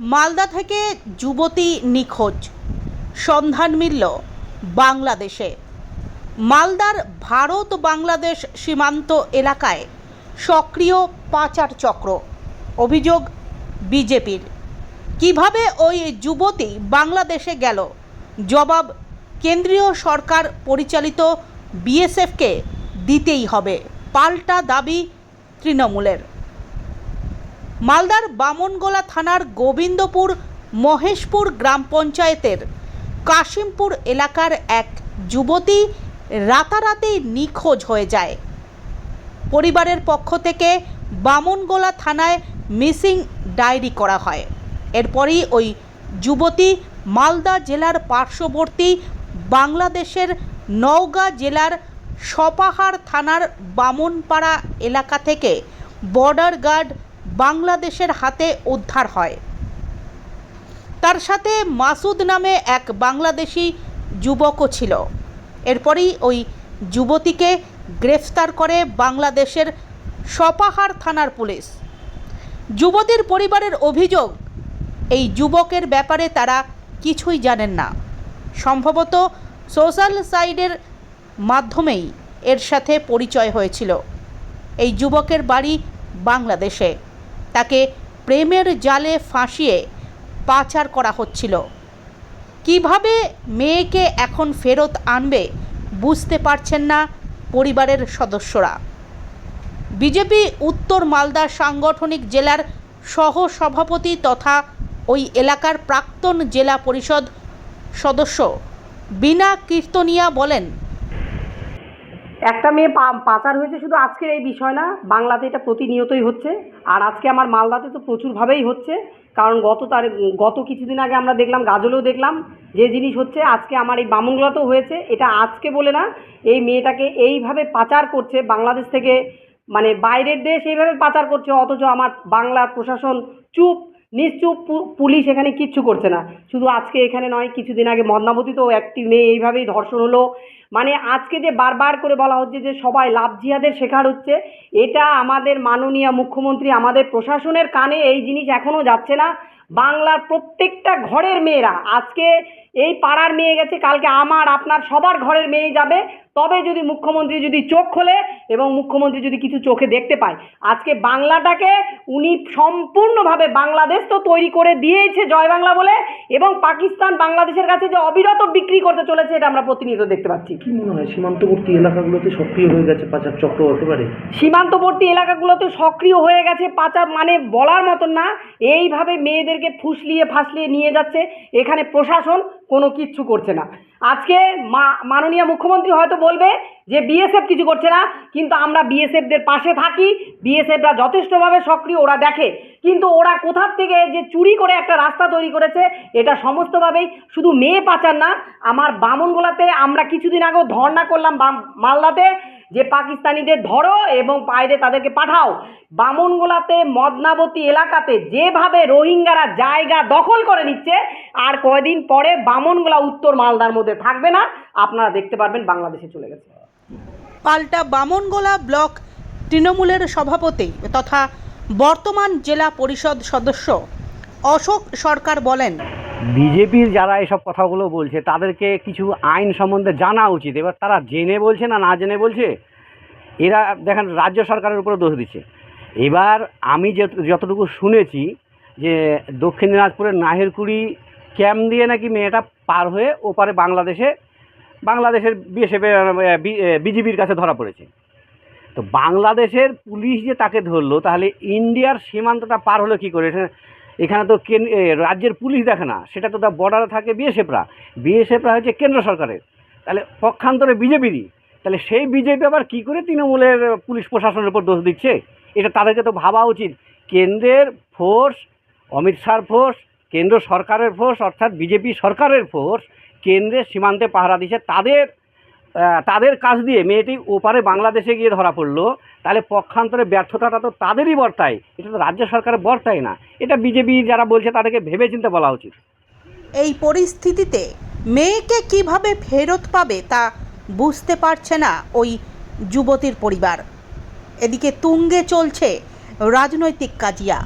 মালদা থেকে যুবতী নিখোঁজ। সন্ধান মিলল বাংলাদেশে। মালদার ভারত বাংলাদেশ সীমান্ত এলাকায় সক্রিয় পাচার চক্র। অভিযোগ বিজেপির। কীভাবে ওই যুবতী বাংলাদেশে গেল? জবাব, কেন্দ্রীয় সরকার পরিচালিত বিএসএফকে দিতেই হবে। পাল্টা দাবি তৃণমূলের। মালদার বামনগোলা থানার গোবিন্দপুর মহেশপুর গ্রাম পঞ্চায়েতের কাশিমপুর এলাকার এক যুবতী রাতারাতি নিখোঁজ হয়ে যায়। পরিবারের পক্ষ থেকে বামনগোলা থানায় মিসিং ডায়েরি করা হয়। এরপরই ওই যুবতী মালদা জেলার পার্শ্ববর্তী বাংলাদেশের নওগাঁ জেলার সপাহার থানার বামনপাড়া এলাকা থেকে বর্ডার গার্ড বাংলাদেশের হাতে উদ্ধার হয়। তার সাথে মাসুদ নামে এক বাংলাদেশি যুবকও ছিল। এরপরই ওই যুবতীকে গ্রেফতার করে বাংলাদেশের সপাহার থানার পুলিশ। যুবতীর পরিবারের অভিযোগ, এই যুবকের ব্যাপারে তারা কিছুই জানেন না। সম্ভবত সোশ্যাল সাইডের মাধ্যমেই এর সাথে পরিচয় হয়েছিল। এই যুবকের বাড়ি বাংলাদেশে। তাকে প্রেমের জালে ফাঁসিয়ে পাচার করা হচ্ছিল। কীভাবে মেয়েকে এখন ফেরত আনবে বুঝতে পারছেন না পরিবারের সদস্যরা। বিজেপি উত্তর মালদা সাংগঠনিক জেলার সহ সভাপতি তথা ওই এলাকার প্রাক্তন জেলা পরিষদ সদস্য বিনা কীর্তনিয়া বলেন একটা মেয়ে পাচার হয়েছে শুধু আজকের এই বিষয় না বাংলাতে এটা প্রতিনিয়তই হচ্ছে। আর আজকে আমার মালদাতে তো প্রচুরভাবেই হচ্ছে। কারণ গত তার, গত কিছুদিন আগে আমরা দেখলাম, গাজলেও দেখলাম যে জিনিস হচ্ছে, আজকে আমার এই বামুনগুলাতেও হয়েছে। এটা আজকে বলে না, এই মেয়েটাকে এইভাবে পাচার করছে বাংলাদেশ থেকে মানে বাইরের দেশ এইভাবে পাচার করছে, অথচ আমার বাংলার প্রশাসন চুপ নিশ্চুপ পুলিশ এখানে কিচ্ছু করছে না। শুধু আজকে এখানে নয়, কিছুদিন আগে মদনাবতীতেও একটি মেয়ে এইভাবেই ধর্ষণ হলো। মানে আজকে যে বারবার করে বলা হচ্ছে যে সবাই লাভ জিহাদের শেখার হচ্ছে, এটা আমাদের মাননীয় মুখ্যমন্ত্রী, আমাদের প্রশাসনের কানে এই জিনিস এখনও যাচ্ছে না। বাংলার প্রত্যেকটা ঘরের মেয়েরা, আজকে এই পাড়ার মেয়ে গেছে, কালকে আমার, আপনার সবার ঘরের মেয়ে যাবে তবে যদি মুখ্যমন্ত্রী যদি চোখ খোলে এবং মুখ্যমন্ত্রী যদি কিছু চোখে দেখতে পায় আজকে বাংলাটাকে উনি সম্পূর্ণভাবে বাংলাদেশ তো তৈরি করে দিয়েছে জয় বাংলা বলে এবং পাকিস্তান বাংলাদেশের কাছে যে অবিরত বিক্রি করতে চলেছে এটা আমরা প্রতিনিয়ত দেখতে পাচ্ছি। কি মনে হয়? সীমান্তবর্তী এলাকাগুলোতে সক্রিয় হয়ে গেছে পাচার চক্র হতে পারে সীমান্তবর্তী এলাকাগুলোতে সক্রিয় হয়ে গেছে পাচার মানে বলার মতন না। এইভাবে মেয়েদেরকে ফুসলিয়ে ফাসলিয়ে নিয়ে যাচ্ছে। এখানে প্রশাসন কোনো কিচ্ছু করছে না। আজকে মা, মাননীয় মুখ্যমন্ত্রী হয়তো বলবে যে বিএসএফ কিছু করছে না, কিন্তু আমরা বিএসএফদের পাশে থাকি, বিএসএফরা যথেষ্টভাবে সক্রিয়, ওরা দেখে। কিন্তু ওরা কোথার থেকে যে চুরি করে একটা রাস্তা তৈরি করেছে, এটা সমস্তভাবেই শুধু মেয়ে পাচার না, আমার বামনগোলাতে আমরা কিছুদিন আগেও ধর্না করলাম বাম- মালদাতে যে পাকিস্তানিদের ধরো এবং বাইরে তাদেরকে পাঠাও, বামনগোলাতে, মদনাবতী এলাকাতে যেভাবে রোহিঙ্গারা জায়গা দখল করে নিচ্ছে, আর কয়দিন পরে বামনগোলা উত্তর মালদার মধ্যে থাকবে না, আপনারা দেখতে পারবেন বাংলাদেশে চলে গেছে। পাল্টা বামনগোলা ব্লক তৃণমূলের সভাপতি তথা বর্তমান জেলা পরিষদ সদস্য অশোক সরকার বলেন বিজেপির যারা এসব কথাগুলো বলছে, তাদেরকে কিছু আইন সম্বন্ধে জানা উচিত। এবার তারা জেনে বলছে না না জেনে বলছে, এরা দেখেন রাজ্য সরকারের উপরে দোষ দিচ্ছে। এবার আমি যতটুকু শুনেছি যে দক্ষিণ দিনাজপুরের নাহেরকুড়ি ক্যাম্প দিয়ে নাকি মেয়েটা পার হয়ে ওপারে বাংলাদেশে, বাংলাদেশের বিএসএফ বিজেপির কাছে ধরা পড়েছে। তো বাংলাদেশের পুলিশ যে তাকে ধরলো, তাহলে ইন্ডিয়ার সীমান্তটা পার হলো কী করে? এখানে- তো রাজ্যের পুলিশ দেখে না, সেটা তো তার বর্ডারে থাকে বিএসএফরা। বিএসএফরা হচ্ছে কেন্দ্র সরকারের। তাহলে পক্ষান্তরে বিজেপিরই। তাহলে সেই বিজেপি আবার কী করে তৃণমূলের পুলিশ প্রশাসনের উপর দোষ দিচ্ছে? এটা তাদেরকে তো ভাবা উচিত। কেন্দ্রের ফোর্স অমিত শাহর ফোর্স কেন্দ্র সরকারের ফোর্স অর্থাৎ বিজেপি সরকারের ফোর্স কেন্দ্রের সীমান্তে পাহারা দিচ্ছে তাদের তাদের কাজ দিয়ে। মেয়েটি ওপারে বাংলাদেশে গিয়ে ধরা পড়ল। তাহলে পক্ষান্তরে ব্যর্থতাটা তো তাদেরই বর্তায়। এটা তো রাজ্য সরকারের বর্ষাই না। এটা বিজেপি যারা বলছে তাদেরকে ভেবে চিন্তে বলা উচিত। এই পরিস্থিতিতে মেয়েকে কীভাবে ফেরত পাবে তা বুঝতে পারছে না ওই যুবতীর পরিবার। এদিকে তুঙ্গে চলছে রাজনৈতিক কাজিয়া।